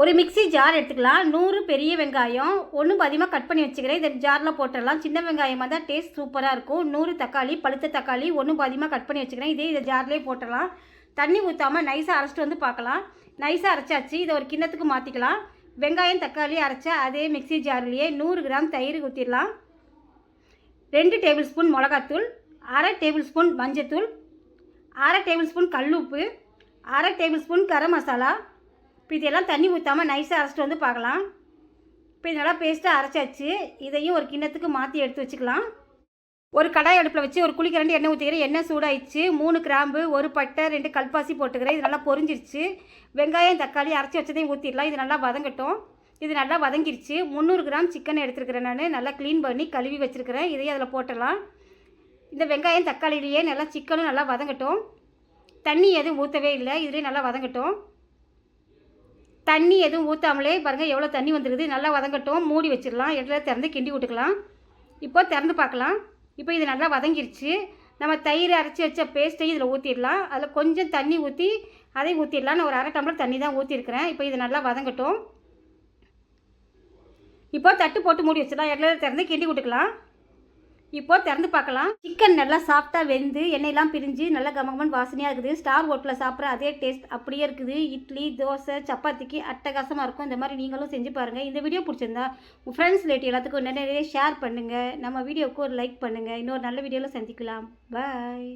ஒரு mixie jar எடுத்துக்கலாம். நூறு பெரிய வெங்காயம். ஒன்றும் அதிகமாக கட் பண்ணி வச்சுக்கிறேன். இதை ஜாரில் போட்டுடலாம். சின்ன வெங்காயமாக தான் டேஸ்ட் சூப்பராக இருக்கும். நூறு தக்காளி பழுத்த தக்காளி ஒன்றும் அதிகமாக கட் பண்ணி வச்சுக்கிறேன். இதே இதை ஜார்லேயே போட்டுடலாம். தண்ணி ஊற்றாமல் நைஸாக அரைச்சிட்டு வந்து பார்க்கலாம். நைஸாக அரைச்சாச்சு. இதை ஒரு கிண்ணத்துக்கு மாற்றிக்கலாம் வெங்காயம் தக்காளி அரைச்சா அதே மிக்ஸி ஜார்லேயே நூறு கிராம் தயிர் ஊற்றிடலாம் ரெண்டு டேபிள் ஸ்பூன் மிளகாத்தூள் அரை டேபிள் ஸ்பூன் மஞ்சத்தூள் அரை டேபிள் ஸ்பூன் கல் உப்பு அரை டேபிள் ஸ்பூன் கரம் மசாலா இப்போ இதெல்லாம் தண்ணி ஊற்றாமல் நைஸாக அரைச்சிட்டு வந்து பார்க்கலாம். இப்போ இது நல்லா பேஸ்ட்டாக அரைச்சாச்சு. இதையும் ஒரு கிண்ணத்துக்கு மாற்றி எடுத்து வச்சுக்கலாம். ஒரு கடாய் அடுப்பில் வச்சு ஒரு குளிக்கரண்டி எண்ணெய் ஊற்றிக்கிறேன் எண்ணெய் சூடாயிடுச்சு. மூணு கிராம்பு ஒரு பட்டை ரெண்டு கல்பாசி போட்டுக்கிறேன். இது நல்லா பொரிஞ்சிருச்சு. வெங்காயம் தக்காளி அரைச்சி வச்சதையும் ஊற்றிடலாம் இது நல்லா வதங்கட்டும். இது நல்லா வதங்கிருச்சு. முந்நூறு கிராம் சிக்கன் எடுத்துருக்கிறேன் நான். நல்லா க்ளீன் பண்ணி கழுவி வச்சுருக்கிறேன். இதையும் அதில் போட்டுடலாம். இந்த வெங்காயம் தக்காளிலேயே நல்லா சிக்கனும் நல்லா வதங்கட்டும். தண்ணி எதுவும் ஊற்றவே இல்லை. இதுலேயும் நல்லா வதங்கட்டும். தண்ணி எதுவும் ஊற்றாமலே பாருங்கள் எவ்வளோ தண்ணி வந்துருக்குது. நல்லா வதங்கட்டும். மூடி வச்சிடலாம். இடத்துல திறந்து கிண்டி விட்டுக்கலாம். இப்போ திறந்து பார்க்கலாம். இப்போ இது நல்லா வதங்கிருச்சு. நம்ம தயிர் அரைச்சி வச்ச பேஸ்ட்டையும் இதில் ஊற்றிடலாம் அதில் கொஞ்சம் தண்ணி ஊற்றி அதையும் ஊற்றிடலாம் நான் ஒரு அரை டம்ளர் தண்ணி தான் ஊற்றிருக்கிறேன் இப்போ இது நல்லா வதங்கட்டும். இப்போ தட்டு போட்டு மூடி வச்சிடலாம். இடத்துல திறந்து கிண்டி விட்டுக்கலாம். இப்போ திறந்து பார்க்கலாம். சிக்கன் நல்லா சாஃப்டாக வெந்து எண்ணெயெல்லாம் பிரிஞ்சு நல்லா கமகமன் வாசனையாக இருக்குது. ஸ்டார் ஹோட்டலில் சாப்பிட்ற அதே டேஸ்ட் அப்படியே இருக்குது. இட்லி தோசை சப்பாத்திக்கு அட்டகாசமாக இருக்கும். இந்த மாதிரி நீங்களும் செஞ்சு பாருங்கள் இந்த வீடியோ பிடிச்சிருந்தா உங்கள் ஃப்ரெண்ட்ஸ் ரிலேட்டிவ் எல்லாத்துக்கும் நிறைய நிறைய ஷேர் பண்ணுங்கள் நம்ம வீடியோவுக்கு ஒரு லைக் பண்ணுங்கள் இன்னொரு நல்ல வீடியோவில் சந்திக்கலாம். பாய்